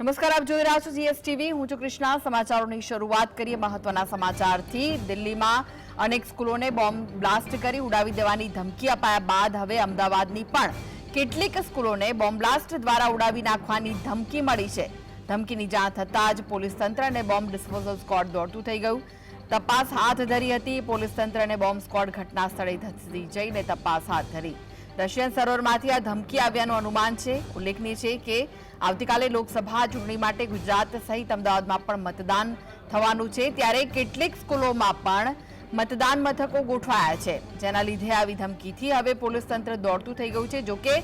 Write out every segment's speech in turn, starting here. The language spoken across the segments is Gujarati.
નમસ્કાર, આપ જોઈ રહ્યા છો જીએસટીવી હું છું કૃષ્ણા. સમાચારોની શરૂઆત કરીએ મહત્વના સમાચારથી. દિલ્હીમાં અનેક સ્કૂલોને બોમ્બ બ્લાસ્ટ કરી ઉડાવી દેવાની ધમકી અપાયા બાદ હવે અમદાવાદની પણ કેટલીક સ્કૂલોને બોમ્બ બ્લાસ્ટ દ્વારા ઉડાવી નાખવાની ધમકી મળી છે. ધમકીની જાણ થતાં જ પોલીસ તંત્ર અને બોમ્બ ડિસ્પોઝલ સ્કોડ દોડતું થઈ ગયું. તપાસ હાથ ધરી હતી. પોલીસ તંત્ર અને બોમ્બ સ્કોડ ઘટના સ્થળે ધસી જઈને તપાસ હાથ ધરી. રશિયન સરોવરમાંથી આ ધમકી આવ્યાનું અનુમાન છે. ઉલ્લેખનીય છે કે આવતીકાલે લોકસભા ચૂંટણી માટે ગુજરાત સહિત અમદાવાદમાં પણ મતદાન થવાનું છે. ત્યારે કેટલીક સ્કૂલોમાં પણ મતદાન મથકો ગોઠવાયા છે. જેના લીધે આવી ધમકીથી હવે પોલીસ તંત્ર દોડતું થઈ ગયું છે. જોકે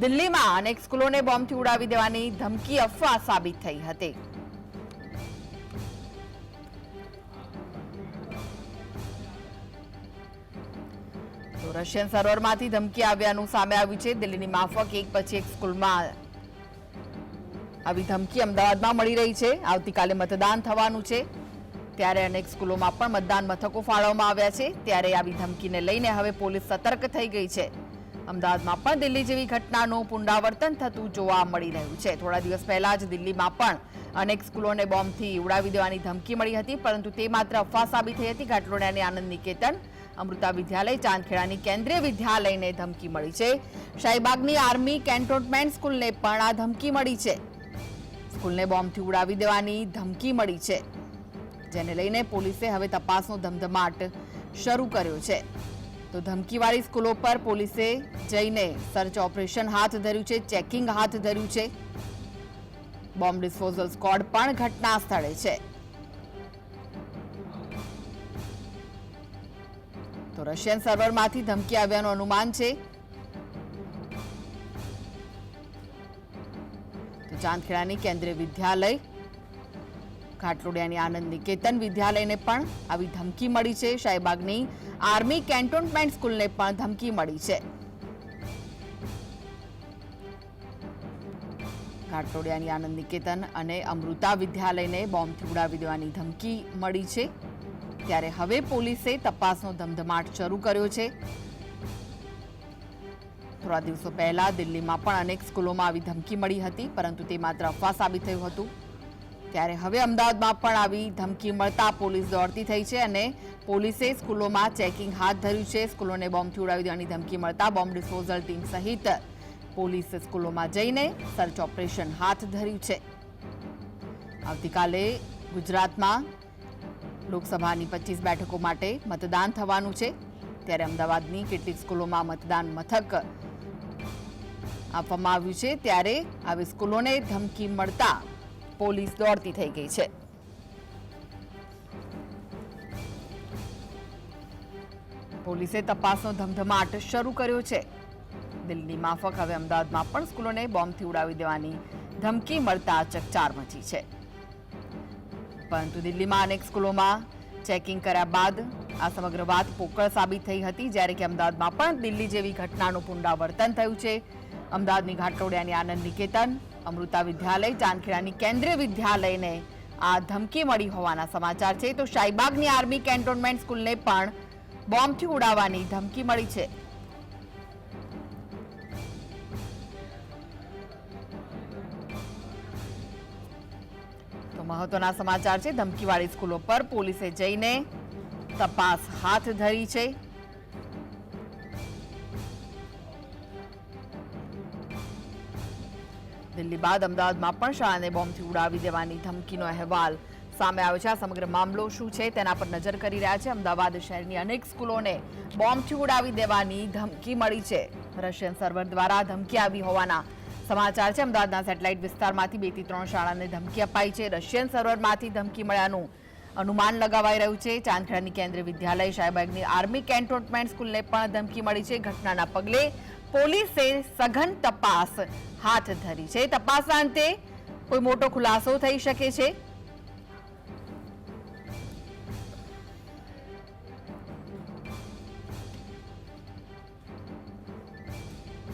દિલ્હીમાં અનેક સ્કૂલોને બોમ્બથી ઉડાવી દેવાની ધમકી અફવા સાબિત થઈ હતી. તો રશિયન સર્વરમાંથી ધમકી આવ્યાનું સામે આવ્યું છે. દિલ્હીની માફક એક પછી એક સ્કૂલમાં આવી ધમકી અમદાવાદમાં મળી રહી છે. આવતીકાલે મતદાન થવાનું છે. ત્યારે અનેક સ્કૂલોમાં પણ મતદાન મથકો ફાળવવામાં આવ્યા છે. ત્યારે આવી ધમકીને લઈને હવે પોલીસ સતર્ક થઈ ગઈ છે. અમદાવાદમાં પણ દિલ્હી જેવી ઘટનાનું પુનરાવર્તન થતું જોવા મળી રહ્યું છે. થોડા દિવસ પહેલા જ દિલ્હીમાં પણ અનેક સ્કૂલોને બોમ્બથી ઉડાવી દેવાની ધમકી મળી હતી, પરંતુ તે માત્ર અફવા સાબિત થઈ હતી. ઘાટલોડિયાની આનંદ નિકેતન અમૃતા વિદ્યાલય ચાંદખેડાની કેન્દ્રીય વિદ્યાલયને ધમકી મળી છે. શાહીબાગની આર્મી કેન્ટોનમેન્ટ સ્કૂલને પણ આ ધમકી મળી છે. સ્કૂલને બોમ્બથી ઉડાવી દેવાની ધમકી મળી છે. જેને લઈને પોલીસે હવે તપાસનો ધમધમાટ શરૂ કર્યો છે. તો ધમકીવાળી સ્કૂલો પર પોલીસે જઈને સર્ચ ઓપરેશન હાથ ધર્યું છે, ચેકિંગ હાથ ધર્યું છે. બોમ્બ ડિસ્પોઝલ સ્કોડ પણ ઘટના સ્થળે છે. તો રશિયન સર્વરમાંથી ધમકી આવ્યાનું અનુમાન છે. ચાંદખેડાની કેન્દ્રીય વિદ્યાલય ઘાટલોડિયાની આનંદ નિકેતન વિદ્યાલયને પણ આવી ધમકી મળી છે. શાહીબાગની આર્મી કેન્ટોનમેન્ટ સ્કૂલને પણ ધમકી મળી છે. ઘાટલોડિયાની આનંદ નિકેતન અને અમૃતા વિદ્યાલયને બોમ્બથી ઉડાવી દેવાની ધમકી મળી છે. ત્યારે હવે પોલીસે તપાસનો ધમધમાટ શરૂ કર્યો છે. થોડા દિવસો પહેલા દિલ્હીમાં પણ અનેક સ્કૂલોમાં આવી ધમકી મળી હતી, પરંતુ તે માત્ર અફવા સાબિત થયું હતું. ત્યારે હવે અમદાવાદમાં પણ આવી ધમકી મળતા પોલીસ દોડતી થઈ છે અને પોલીસે સ્કૂલોમાં ચેકિંગ હાથ ધર્યું છે. સ્કૂલોને બોમ્બથી ઉડાવી દેવાની ધમકી મળતા બોમ્બ ડિસ્પોઝલ ટીમ સહિત પોલીસ સ્કૂલોમાં જઈને સર્ચ ઓપરેશન હાથ ધર્યું છે. આવતીકાલે ગુજરાતમાં લોકસભાની પચીસ બેઠકો માટે મતદાન થવાનું છે. ત્યારે અમદાવાદની કેટલીક સ્કૂલોમાં મતદાન મથક આપવામાં આવ્યું છે. ત્યારે આવી સ્કૂલોને ધમકી મળતા પોલીસ દોડતી થઈ ગઈ છે. પોલીસે તપાસનો ધમધમાટ શરૂ કર્યો છે. દિલ્હી માફક હવે અમદાવાદમાં પણ સ્કૂલોને બોમ્બથી ઉડાવી દેવાની ધમકી મળતા ચકચાર મચી છે. પરંતુ દિલ્હીમાં અનેક સ્કૂલોમાં ચેકિંગ કર્યા બાદ આ સમગ્ર વાત પોકળ સાબિત થઈ હતી, જ્યારે કે અમદાવાદમાં પણ દિલ્હી જેવી ઘટનાનું પુનરાવર્તન થયું છે. અમદાવાદની ઘાટલોડિયાની આનંદ નિકેતન, અમૃતા વિદ્યાલય, ચાંદખેડાની કેન્દ્રીય વિદ્યાલયને આ ધમકી મળી હોવાના સમાચાર છે. તો શાહીબાગની આર્મી કેન્ટોનમેન્ટ સ્કૂલને પણ બોમ્બથી ઉડાવવાની ધમકી મળી છે. મહત્વના સમાચાર છે. ધમકીવાળી સ્કૂલો પર પોલીસે જઈને તપાસ હાથ ધરી છે. દિલ્હી બાદ અમદાવાદમાં પણ શાળાને બોમ્બથી ઉડાવી દેવાની ધમકીનો અહેવાલ સામે આવ્યો છે. આ સમગ્ર મામલો શું છે તેના પર નજર કરી રહ્યા છે. અમદાવાદ શહેરની અનેક સ્કૂલોને બોમ્બથી ઉડાવી દેવાની ધમકી મળી છે. રશિયન સર્વર દ્વારા ધમકી આવી હોવાના સમાચાર છે. અમદાવાદના સેટેલાઇટ વિસ્તારમાંથી બેથી ત્રણ શાળાને ધમકી અપાઈ છે. રશિયન સર્વરમાંથી ધમકી મળ્યાનું અનુમાન લગાવાઈ રહ્યું છે. ચાંદખેડાની કેન્દ્રીય વિદ્યાલય શાહીબાગની આર્મી કેન્ટોનમેન્ટ સ્કૂલને પણ ધમકી મળી છે. ઘટનાના પગલે પોલીસે સઘન તપાસ હાથ ધરી છે. તપાસના અંતે કોઈ મોટો ખુલાસો થઈ શકે છે.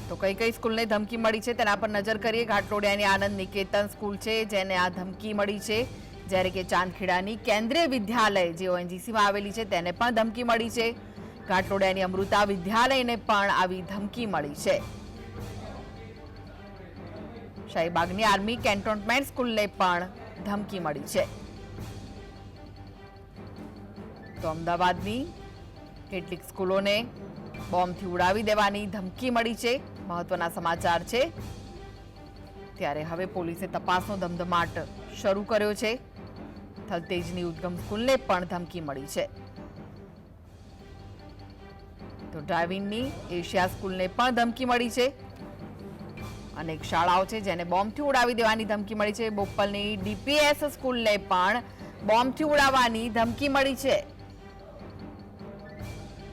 તો કઈ કઈ સ્કૂલને ધમકી મળી છે તેના પર નજર કરીએ. ઘાટલોડિયાની આનંદ નિકેતન સ્કૂલ છે, જેને આ ધમકી મળી છે. જ્યારે કે ચાંદખેડાની કેન્દ્રીય વિદ્યાલય જે ઓએનજીસીમાં આવેલી છે, તેને પણ ધમકી મળી છે. ઘાટલોડિયાની અમૃતા વિદ્યાલયને પણ આવી ધમકી મળી છે. શાહીબાગની આર્મી કેન્ટોનમેન્ટ સ્કૂલને પણ ધમકી મળી છે. તો અમદાવાદની કેટલીક સ્કૂલોને બોમ્બથી ઉડાવી દેવાની ધમકી મળી છે. મહત્વના સમાચાર છે. ત્યારે હવે પોલીસે તપાસનો ધમધમાટ શરૂ કર્યો છે. થલતેજની ઉદ્ગમ સ્કૂલને પણ ધમકી મળી છે. તો ડ્રાઇવિંગની એશિયા સ્કૂલને પણ ધમકી મળી છે. અનેક શાળાઓ છે જેને બોમ્બથી ઉડાવી દેવાની ધમકી મળી છે. બોપલની ડીપીએસ સ્કૂલને પણ બોમ્બથી ઉડાવવાની ધમકી મળી છે.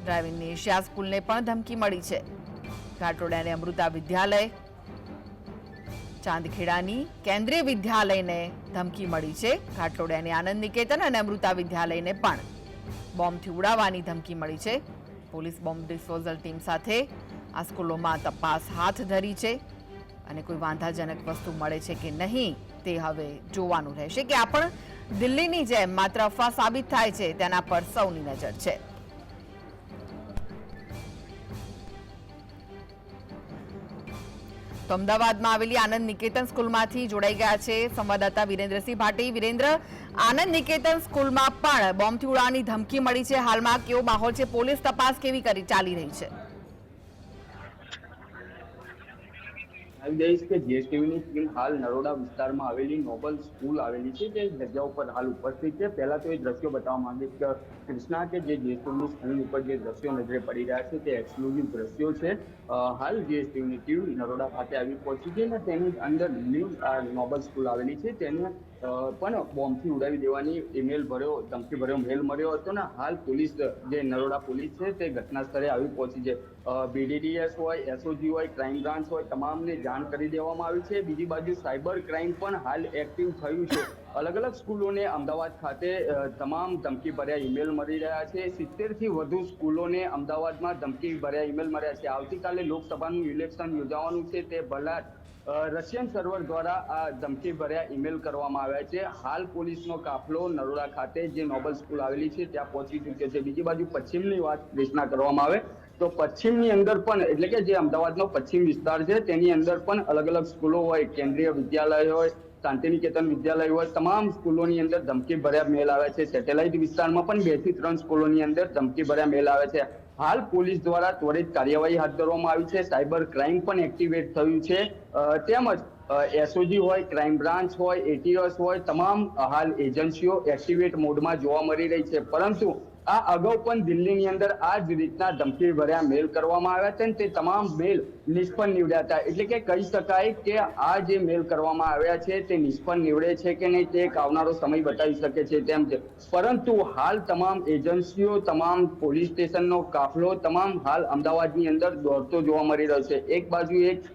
ડ્રાઇવિંગની એશિયા સ્કૂલને પણ ધમકી મળી છે. ઘાટોડિયાની અમૃતા વિદ્યાલય, ચાંદખેડાની કેન્દ્રીય વિદ્યાલયને ધમકી મળી છે. ઘાટલોડિયાની આનંદ નિકેતન અને અમૃતા વિદ્યાલયને પણ બોમ્બથી ઉડાવવાની ધમકી મળી છે. પોલીસ બોમ્બ ડિસ્પોઝલ ટીમ સાથે આ સ્કૂલોમાં તપાસ હાથ ધરી છે અને કોઈ વાંધાજનક વસ્તુ મળે છે કે નહીં તે હવે જોવાનું રહેશે કે આ પણ દિલ્હીની જેમ માત્ર અફવા સાબિત થાય છે તેના પર સૌની નજર છે. તો અમદાવાદમાં આવેલી આનંદ નિકેતન સ્કૂલમાંથી જોડાઈ ગયા છે સંવાદદાતા વિરેન્દ્રસિંહ ભાટી. વિરેન્દ્ર, આનંદ નિકેતન સ્કૂલમાં પણ બોમ્બથી ઉડાવવાની ધમકી મળી છે. હાલમાં કેવો માહોલ છે? પોલીસ તપાસ કેવી કરી ચાલી રહી છે? આવી જઈશ કે જીએસટીવીની ટીમ હાલ નરોડા વિસ્તારમાં આવેલી નોબલ સ્કૂલ આવેલી છે તે જગ્યા ઉપર હાલ ઉપસ્થિત છે. પહેલાં તો એ દ્રશ્યો બતાવવા માંગીશ કે કૃષ્ણા કે જે જીએસટીવીની સ્કૂલ ઉપર જે દ્રશ્યો નજરે પડી રહ્યા છે તે એક્સક્લુઝિવ દ્રશ્યો છે. હાલ જીએસટીવીની ટીમ નરોડા ખાતે આવી પહોંચી છે અને તેની અંદર ન્યૂ નોબલ સ્કૂલ આવેલી છે. તેને પણ બોમ્બથી ઉડાવી દેવાની ઈમેલ ભર્યો, ધમકી ભર્યો, મેલ મળ્યો હતો ને, હાલ પોલીસ જે નરોડા પોલીસ છે, તે ઘટના સ્થળે આવી પહોંચી છે. બીડીડીએસ હોય એસઓજી હોય ક્રાઇમ બ્રાન્ચ હોય, તમામને જાણ કરી દેવામાં આવી છે. બીજી બાજુ સાયબર ક્રાઇમ પણ હાલ એક્ટિવ થયું છે. અલગ અલગ સ્કૂલોને અમદાવાદ ખાતે તમામ ધમકી ભર્યા ઈમેલ મળી રહ્યા છે. સિત્તેરથી વધુ સ્કૂલોને અમદાવાદમાં ધમકી ભર્યા ઈમેલ મળ્યા છે. આવતીકાલે લોકસભાનું ઇલેક્શન યોજાવાનું છે. તે ભલા રશિયન સર્વર દ્વારા આ ધમકી ભર્યા ઈમેલ કરવામાં આવ્યા છે. હાલ પોલીસનો કાફલો નરોડા ખાતે જે નોબલ સ્કૂલ આવેલી છે, ત્યાં પહોંચી ચૂક્યો છે. બીજી બાજુ પશ્ચિમની વાત દેશના કરવામાં આવે, તો પશ્ચિમની અંદર પણ, એટલે કે જે અમદાવાદનો પશ્ચિમ વિસ્તાર છે, તેની અંદર પણ અલગ અલગ સ્કૂલો હોય, કેન્દ્રીય વિદ્યાલય હોય, શાંતિનિકેતન વિદ્યાલય હોય, તમામ સ્કૂલોની અંદર ધમકી ભર્યા મેલ આવે છે. સેટેલાઇટ વિસ્તારમાં પણ બેથી ત્રણ સ્કૂલોની અંદર ધમકી ભર્યા મેલ આવે છે. હાલ પોલીસ દ્વારા ત્વરિત કાર્યવાહી હાથ ધરવામાં આવી છે. સાયબર ક્રાઇમ પણ એક્ટિવેટ થયું છે. તેમજ એસઓજી હોય, ક્રાઇમ બ્રાન્ચ હોય એટીએસ હોય, તમામ હાલ એજન્સીઓ એક્ટિવેટ મોડમાં જોવા મળી રહી છે. પરંતુ આ અગાઉ પણ દિલ્હીની અંદર આ જ રીતના ધમકી ભર્યા મેલ કરવામાં આવ્યા છે અને તે તમામ મેલ નિષ્ફળ નીવડ્યા હતા. એટલે કે કહી શકાય કે આ જે મેલ કરવામાં આવ્યા છે તે નિષ્ફળ નીવડે છે કે નહીં તે એક આવનારો સમય બતાવી શકે છે તેમ છે. પરંતુ હાલ તમામ એજન્સીઓ, તમામ પોલીસ સ્ટેશનનો કાફલો, તમામ હાલ અમદાવાદની અંદર દોડતો જોવા મળી રહ્યો છે. એક બાજુ એક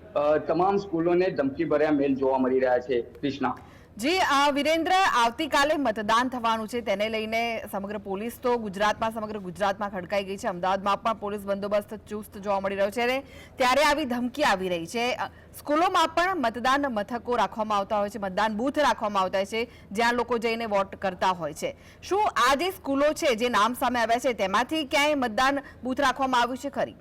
તમામ સ્કૂલોને ધમકી ભર્યા મેલ જોવા મળી રહ્યા છે. કૃષ્ણા. જી વિરેન્દ્ર, આવતીકાલે મતદાન થવાનું છે. તેને લઈને સમગ્ર પોલીસ તો ગુજરાતમાં, સમગ્ર ગુજરાતમાં ખડકાઈ ગઈ છે. અમદાવાદમાં પણ પોલીસ બંદોબસ્ત ચુસ્ત જોવા મળી રહ્યો છે અને ત્યારે આવી ધમકી આવી રહી છે. સ્કૂલોમાં પણ મતદાન મથકો રાખવામાં આવતા હોય છે, મતદાન બૂથ રાખવામાં આવતા છે, જ્યાં લોકો જઈને વોટ કરતા હોય છે. શું આ જે સ્કૂલો છે, જે નામ સામે આવ્યા છે, તેમાંથી ક્યાંય મતદાન બૂથ રાખવામાં આવ્યું છે ખરી?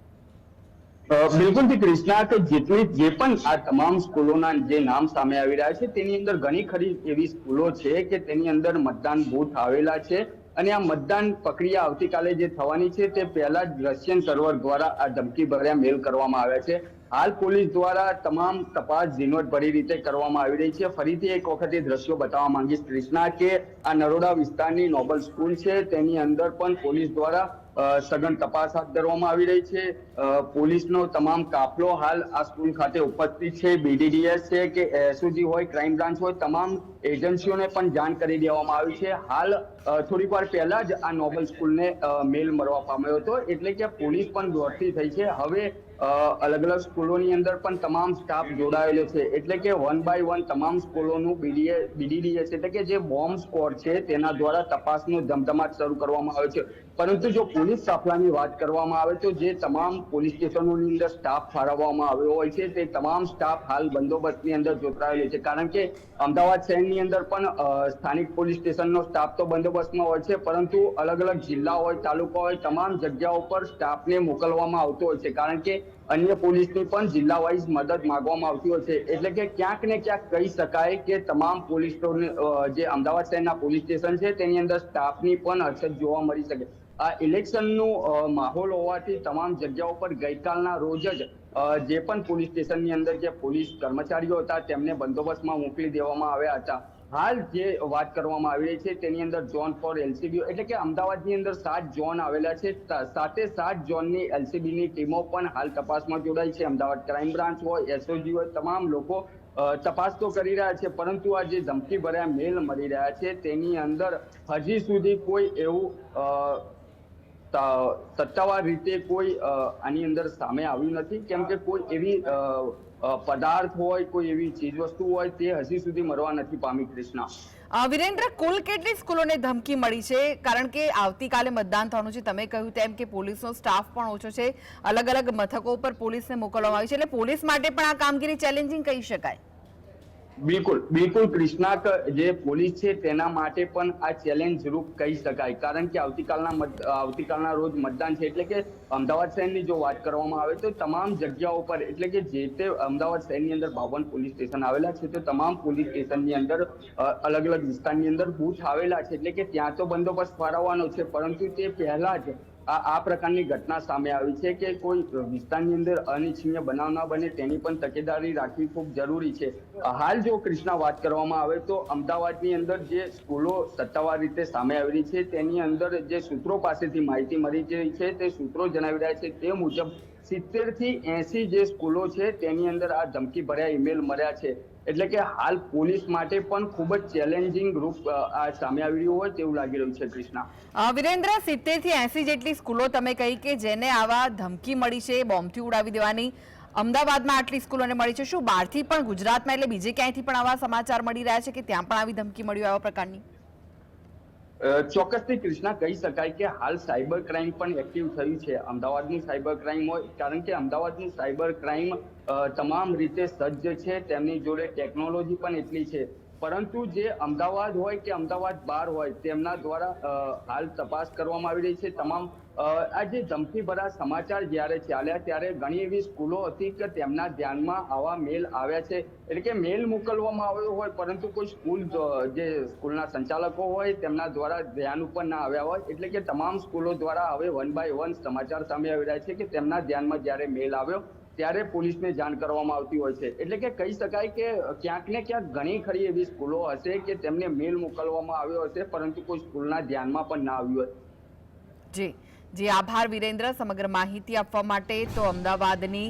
અ, બિલકુલથી ક્રિષ્ના કે જેટલી જે પણ આ તમામ સ્કૂલોના જે નામ સામે આવી રહ્યા છે તેની અંદર ઘણી ખરી એવી સ્કૂલો છે કે તેની અંદર મતદાન બૂથ આવેલા છે. અને આ મતદાન પ્રક્રિયા આવતીકાલે જે થવાની છે તે પહેલા જ રશિયન સર્વર દ્વારા આ ધમકી ભર્યા મેલ કરવામાં આવ્યા છે. હાલ પોલીસ દ્વારા તમામ તપાસ ઝીણવટભરી રીતે કરવામાં આવી રહી છે. ફરીથી એક વખત એ દ્રશ્યો બતાવવા માંગીશ કૃષ્ણા કે આ નરોડા વિસ્તારની નોબલ સ્કૂલ છે. તેની અંદર પણ પોલીસ દ્વારા સઘન તપાસ હાથ ધરવામાં આવી રહી છે. પોલીસનો તમામ કાફલો હાલ આ સ્કૂલ ખાતે ઉપસ્થિત છે. બીડીડીએસ છે કે એસઓજી હોય ક્રાઇમ બ્રાન્ચ હોય, તમામ એજન્સીઓને પણ જાણ કરી દેવામાં આવી છે. હાલ થોડીક વાર પહેલા જ આ નોબલ સ્કૂલને મેલ મળવા પામ્યો હતો. એટલે કે પોલીસ પણ દોડતી થઈ છે. હવે અલગ અલગ સ્કૂલોની અંદર પણ તમામ સ્ટાફ જોડાયેલો છે. એટલે કે વન બાય વન તમામ સ્કૂલોનું બીડીએ, બીડીડીએસ એટલે કે જે બોમ્બ સ્કોડ છે તેના દ્વારા તપાસનો ધમધમાટ શરૂ કરવામાં આવે છે. પરંતુ જો પોલીસ કાફલાની વાત કરવામાં આવે તો જે તમામ પોલીસ સ્ટેશનોની અંદર સ્ટાફ ફાળવવામાં આવ્યો હોય છે તે તમામ સ્ટાફ હાલ બંદોબસ્તની અંદર જોતરાયેલો છે. કારણ કે અમદાવાદ શહેરની અંદર પણ સ્થાનિક પોલીસ સ્ટેશનનો સ્ટાફ તો બંદોબસ્તમાં હોય છે, પરંતુ અલગ અલગ જિલ્લા હોય, તાલુકા હોય, તમામ જગ્યાઓ પર સ્ટાફને મોકલવામાં આવતો હોય છે. કારણ કે અન્ય પોલીસની પણ જિલ્લા વાઇઝ મદદ માંગવામાં આવતી હોય છે. એટલે કે ક્યાંક ને ક્યાંક કહી શકાય કે તમામ પોલીસ જે અમદાવાદ શહેરના પોલીસ સ્ટેશન છે, તેની અંદર સ્ટાફની પણ અછત જોવા મળી શકે. આ ઇલેક્શનનું માહોલ હોવાથી તમામ જગ્યાઓ પર ગઈકાલના રોજ જ જે પણ પોલીસ સ્ટેશનની અંદર જે પોલીસ કર્મચારીઓ હતા, તેમને બંદોબસ્તમાં મોકલી દેવામાં આવ્યા હતા. હાલ જે વાત કરવામાં આવી રહી છે, તેની અંદર ઝોન ફોર એલસીબી એટલે કે અમદાવાદની અંદર સાત ઝોન આવેલા છે. તા- સાતે ઝોનની એલસીબીની ટીમો પણ હાલ તપાસમાં જોડાઈ છે. અમદાવાદ ક્રાઇમ બ્રાન્ચ હોય એસઓજી હોય, તમામ લોકો તપાસ તો કરી રહ્યા છે, પરંતુ આ જે ધમકી ભર્યા મેલ મળી રહ્યા છે, તેની અંદર હજી સુધી કોઈ એવું સત્તાવાર રીતે કોઈ આની અંદર સામે આવ્યું નથી. કેમ કે કોઈ એવી પદાર્થ હોય, કોઈ એવી ચીજવસ્તુ હોય, તે હજી સુધી મરવા નથી પામી કૃષ્ણા. વિરેન્દ્ર, કુલ કેટલી સ્કૂલોને ધમકી મળી છે? કારણ કે આવતીકાલે મતદાન થવાનું છે. તમે કહ્યું તેમ કે પોલીસનો સ્ટાફ પણ ઓછો છે. અલગ અલગ મથકો પર પોલીસને મોકલવામાં આવી છે. એટલે પોલીસ માટે પણ આ કામગીરી ચેલેન્જિંગ કહી શકાય. બિલકુલ બિલકુલ કૃષ્ણા જે પોલીસ છે તેના માટે પણ આ ચેલેન્જ રૂપ કહી શકાય. કારણ કે આવતીકાલના આવતીકાલના રોજ મતદાન છે એટલે કે અમદાવાદ શહેરની જો વાત કરવામાં આવે તો તમામ જગ્યાઓ પર, એટલે કે જે તે અમદાવાદ શહેરની અંદર બાવન પોલીસ સ્ટેશન આવેલા છે, તો તમામ પોલીસ સ્ટેશનની અંદર અલગ અલગ વિસ્તારની અંદર બૂથ આવેલા છે. એટલે કે ત્યાં તો બંદોબસ્ત ફાળવવાનો છે, પરંતુ તે પહેલા જ આ પ્રકારની ઘટના સામે આવી છે કે કોઈ વિસ્તારની અંદર અનિચ્છનીય બનાવ ના બને તેની પણ તકેદારી રાખવી ખૂબ જરૂરી છે. હાલ જો કૃષ્ણા વાત કરવામાં આવે તો અમદાવાદની અંદર જે સ્કૂલો સત્તાવાર રીતે સામે આવી છે તેની અંદર જે સૂત્રો પાસેથી માહિતી મળી રહી છે તે સૂત્રો જણાવી રહ્યા છે તે મુજબ સિત્તેરથી એસી જે સ્કૂલો છે, તેની અંદર આ ધમકી ભર્યા ઈમેલ મળ્યા છે. એટલે કે હાલ પોલીસ માટે પણ ખૂબ જ ચેલેન્જિંગ રૂપ આ સામે આવી રહ્યું હોય તેવું લાગી રહ્યું છે, કૃષ્ણા. વિરેન્દ્ર સિત્તેરથી એસી જેટલી સ્કૂલો તમે કહી કે જેને આવા ધમકી મળી છે, બોમ્બથી ઉડાવી દેવાની, અમદાવાદમાં આટલી સ્કૂલોને મળી છે. શું બહારથી પણ ગુજરાતમાં, એટલે બીજે ક્યાંયથી પણ આવા સમાચાર મળી રહ્યા છે કે ત્યાં પણ આવી ધમકી મળી આવા પ્રકારની? ચોક્કસથી કૃષ્ણા, કહી શકાય કે હાલ સાયબર ક્રાઇમ પણ એક્ટિવ થયું છે. અમદાવાદનું સાયબર ક્રાઇમ હોય, કારણ કે અમદાવાદનું સાયબર ક્રાઇમ તમામ રીતે સજ્જ છે. તેમની જોડે ટેકનોલોજી પણ એટલી છે. પરંતુ જે અમદાવાદ હોય કે અમદાવાદ બહાર હોય, તેમના દ્વારા હાલ તપાસ કરવામાં આવી રહી છે. તમામ આ જે ધમકી ભરા સમાચાર જ્યારે ચાલ્યા ત્યારે ઘણી એવી સ્કૂલો હતી કે તેમના ધ્યાનમાં આવા મેલ આવ્યા છે. એટલે કે મેલ મોકલવામાં આવ્યો હોય, પરંતુ કોઈ સ્કૂલ જે સ્કૂલના સંચાલકો હોય, તેમના દ્વારા ધ્યાન ઉપર ના આવ્યા હોય. એટલે કે તમામ સ્કૂલો દ્વારા હવે વન બાય વન સમાચાર સામે આવી રહ્યા છે કે તેમના ધ્યાનમાં જ્યારે મેલ આવ્યો ત્યારે પોલીસને જાણ કરવામાં આવતી હોય છે. એટલે કે કહી શકાય કે ક્યાંક ને ક્યાંક ઘણી ખરી એવી સ્કૂલો હશે કે તેમને મેલ મોકલવામાં આવ્યો હશે, પરંતુ કોઈ સ્કૂલના ધ્યાનમાં પણ ના આવ્યું હોય. જી. જી, આભાર વિરેન્દ્ર, સમગ્ર માહિતી આપવા માટે. તો અમદાવાદની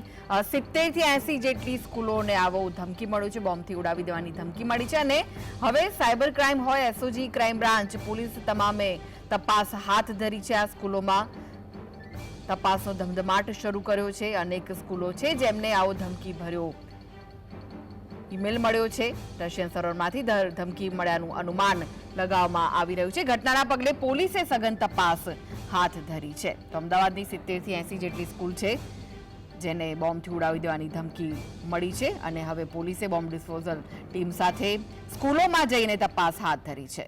સિત્તેરથી એસી જેટલી સ્કૂલોને આવો ધમકી મળ્યું છે, બોમ્બથી ઉડાવી દેવાની ધમકી મળી છે. અને હવે સાયબર ક્રાઇમ હોય, એસઓજી ક્રાઇમ બ્રાન્ચ, પોલીસ તમામે તપાસ હાથ ધરી છે આ સ્કૂલોમાં. તપાસનો ધમધમાટ શરૂ કર્યો છે. અનેક સ્કૂલો છે જેમને આવો ધમકી ભર્યો. ઈમેલ મળ્યો છે. રશિયન સરોવરમાંથી ધમકી મળ્યાનું અનુમાન લગાવવામાં આવી રહ્યું છે. ઘટનાના પગલે પોલીસે સઘન તપાસ હાથ ધરી છે. તો અમદાવાદની સિત્તેરથી એસી જેટલી સ્કૂલ છે જેને બોમ્બથી ઉડાવી દેવાની ધમકી મળી છે અને હવે પોલીસે બોમ્બ ડિસ્પોઝલ ટીમ સાથે સ્કૂલોમાં જઈને તપાસ હાથ ધરી છે.